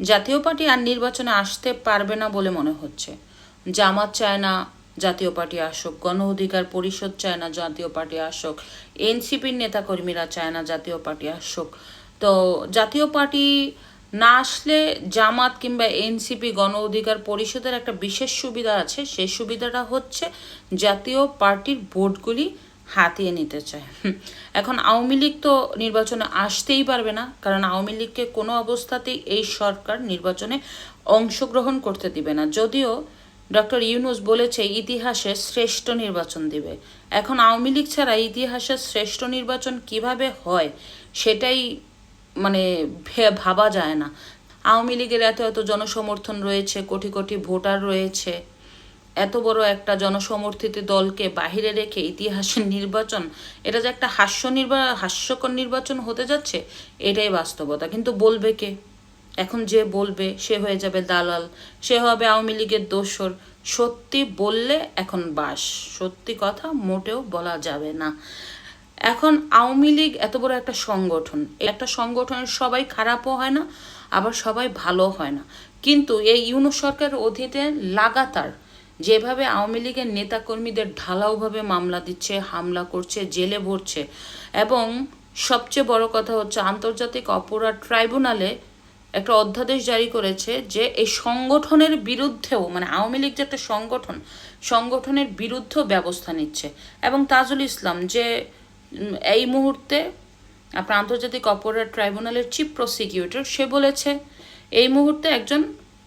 জাতীয় পার্টি আর নির্বাচনে আসতে পারবে না বলে মনে হচ্ছে। জামাত চায় না, জাতীয় পার্টি আসুক, গণ অধিকার পরিষদ চায় না, জাতীয় পার্টি আসুক, এনসিপির নেতাকর্মীরা চায় না, জাতীয় পার্টি আসুক। তো জাতীয় পার্টি না আসলে জামাত কিংবা এনসিপি গণ অধিকার পরিষদের একটা বিশেষ সুবিধা আছে। সেই সুবিধাটা হচ্ছে জাতীয় পার্টির ভোটগুলি হাতিয়ে নিতে চায়। এখন আওয়ামী লীগ তো নির্বাচনে আসতেই পারবে না, কারণ আওয়ামী লীগকে কোনো অবস্থাতেই এই সরকার নির্বাচনে অংশগ্রহণ করতে দিবে না। যদিও ডক্টর ইউনুস বলেছে, ইতিহাসে শ্রেষ্ঠ নির্বাচন দিবে। এখন আওয়ামী লীগ ছাড়া ইতিহাসে শ্রেষ্ঠ নির্বাচন কীভাবে হয় সেটাই মানে ভাবা যায় না। আওয়ামী লীগের এত এত জনসমর্থন রয়েছে, কোটি কোটি ভোটার রয়েছে। এত বড় একটা জনসমর্থিত দলকে বাহিরে রেখে ইতিহাসের নির্বাচন, এটা যে একটা হাস্য নির্বা, হাস্যকর নির্বাচন হতে যাচ্ছে, এটাই বাস্তবতা। কিন্তু বলবে কে? এখন যে বলবে, সে হয়ে যাবে দালাল, সে হবে আওয়ামী লীগের দোসর। সত্যি বললে এখন বাস, সত্যি কথা মোটেও বলা যাবে না। এখন আওয়ামী লীগ এত বড় একটা সংগঠন, একটা সংগঠনের সবাই খারাপও হয় না, আবার সবাই ভালো হয় না। কিন্তু এই ইউনো সরকারের অধীনে লাগাতার যেভাবে আওয়ামী লীগের নেতাকর্মীদের ঢালাওভাবে মামলা দিচ্ছে, হামলা করছে, জেলে ভরছে এবং সবচেয়ে বড় কথা হচ্ছে আন্তর্জাতিক অপরাধ ট্রাইব্যুনালে একটা অধ্যাদেশ জারি করেছে যে এই সংগঠনের বিরুদ্ধেও মানে আওয়ামী লীগ যে একটা সংগঠন, সংগঠনের বিরুদ্ধেও ব্যবস্থা নিচ্ছে। এবং তাজুল ইসলাম যে এই মুহূর্তে আপনার আন্তর্জাতিক অপরাধ ট্রাইব্যুনালের চিফ প্রসিকিউটর, সে বলেছে, এই মুহূর্তে একজন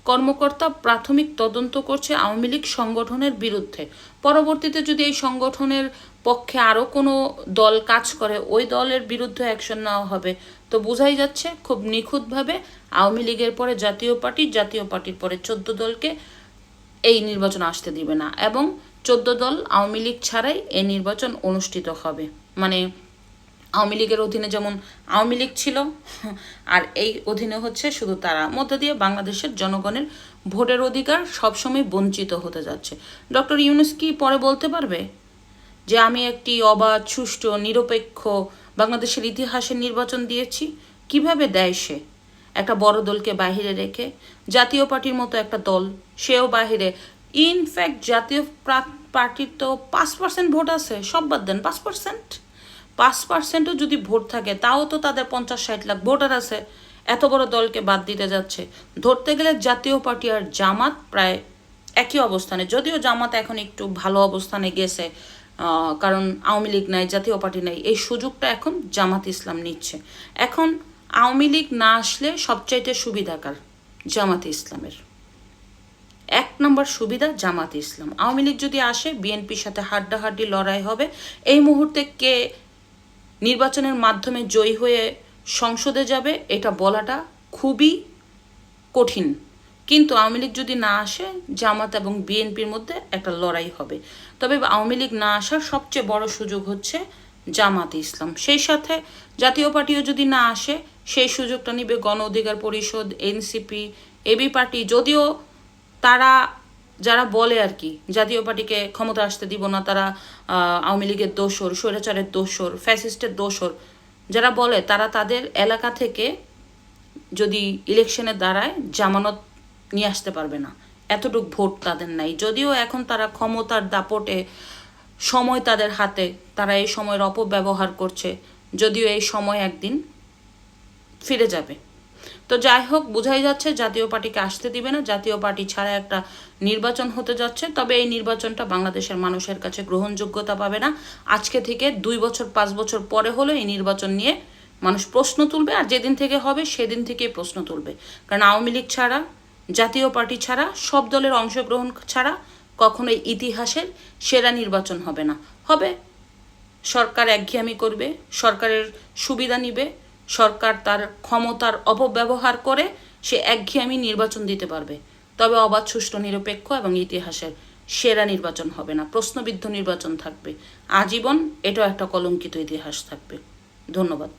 কর্মকর্তা প্রাথমিক তদন্ত করছে আওয়ামী লীগ সংগঠনের বিরুদ্ধে। পরবর্তীতে যদি এই সংগঠনের পক্ষে আরও কোনো দল কাজ করে, ওই দলের বিরুদ্ধে অ্যাকশন নেওয়া হবে। তো বোঝাই যাচ্ছে, খুব নিখুঁতভাবে আওয়ামী লীগের পরে জাতীয় পার্টি, জাতীয় পার্টির পরে চোদ্দ দলকে এই নির্বাচন আসতে দিবে না। এবং চোদ্দ দল আওয়ামী লীগ ছাড়াই এই নির্বাচন অনুষ্ঠিত হবে। মানে আওয়ামী লীগের অধীনে যেমন আওয়ামী লীগ ছিল, আর এই অধীনে হচ্ছে শুধু তারা। মধ্য দিয়ে বাংলাদেশের জনগণের ভোটের অধিকার সবসময় বঞ্চিত হতে যাচ্ছে। ডক্টর ইউনুস কি পরে বলতে পারবে? যে আমি একটি অবাধ, সুষ্ঠু, নিরপেক্ষ বাংলাদেশের ইতিহাসে নির্বাচন দিয়েছি, কীভাবে দেয় সে? একটা বড় দলকে বাহিরে রেখে জাতীয় পার্টির মতো একটা দল, সেও বাহিরে। ইনফ্যাক্ট জাতীয় পার্টির তো পাঁচ পার্সেন্ট ভোট আছে, সব বাদ দেন, পাঁচ পার্সেন্ট পাঁচ পার্সেন্টও যদি ভোট থাকে, তাও তো তাদের পঞ্চাশ ষাট লাখ ভোটার আছে। এত বড় দলকে বাদ দিতে যাচ্ছে। ধরতে গেলে জাতীয় পার্টি আর জামাত প্রায় একই অবস্থানে। যদিও জামাত এখন একটু ভালো অবস্থানে গেছে কারণ আওয়ামী লীগ নাই, জাতীয় পার্টি নাই, এই সুযোগটা এখন জামাত ইসলাম নিচ্ছে। এখন আওয়ামী লীগ না আসলে সবচাইতে সুবিধাকার জামাত ইসলামের। এক নম্বর সুবিধা জামাত ইসলাম। আওয়ামী লীগ যদি আসে, বিএনপির সাথে হাড্ডাহাড্ডি লড়াই হবে। এই মুহূর্তে কে নির্বাচনের মাধ্যমে জয়ী হয়ে সংসদে যাবে, এটা বলাটা খুবই কঠিন। কিন্তু আওয়ামী লীগ যদি না আসে, জামাত এবং বিএনপির মধ্যে একটা লড়াই হবে। তবে আওয়ামী লীগ না আসার সবচেয়ে বড় সুযোগ হচ্ছে জামাত ইসলাম। সেই সাথে জাতীয় পার্টিও যদি না আসে, সেই সুযোগটা নিবে গণ অধিকার পরিষদ, এনসিপি, এবি পার্টি। যদিও তারা যারা বলে আর কি, জাতীয় পার্টিকে ক্ষমতা আসতে দিব না, তারা আওয়ামী লীগের দোসর স্বৈরাচারের দোসর ফ্যাসিস্টের দোসর যারা বলে তারা তাদের এলাকা থেকে যদি ইলেকশনে দাঁড়ায় জামানত নিয়ে আসতে পারবে না। এতটুক ভোট তাদের নাই। যদিও এখন তারা ক্ষমতার দাপটে সময় তাদের হাতে, তারা এই সময়ের অপব্যবহার করছে, যদিও এই সময় একদিন ফিরে যাবে। তো যাই হোক, বোঝাই যাচ্ছে, জাতীয় পার্টিকে আসতে দিবে না। জাতীয় পার্টি ছাড়া একটা নির্বাচন হতে যাচ্ছে। তবে এই নির্বাচনটা বাংলাদেশের মানুষের কাছে গ্রহণযোগ্যতা পাবে না। আজকে থেকে দুই বছর, পাঁচ বছর পরে হলেও এই নির্বাচন নিয়ে মানুষ প্রশ্ন তুলবে, আর যেদিন থেকে হবে সেদিন থেকেই প্রশ্ন তুলবে। কারণ আওয়ামী লীগ ছাড়া, জাতীয় পার্টি ছাড়া, সব দলের অংশগ্রহণ ছাড়া কখনোই ইতিহাসের সেরা নির্বাচন হবে না। হবে, সরকার একঘেয়ামি করবে, সরকারের সুবিধা নিবে সরকার তার ক্ষমতার অপব্যবহার করে সে একঘেয়েমি নির্বাচন দিতে পারবে। তবে অবাধ, সুষ্ঠু, নিরপেক্ষ এবং ইতিহাসের সেরা নির্বাচন হবে না। প্রশ্নবিদ্ধ নির্বাচন থাকবে। আজীবন এটাও একটা কলঙ্কিত ইতিহাস থাকবে। ধন্যবাদ।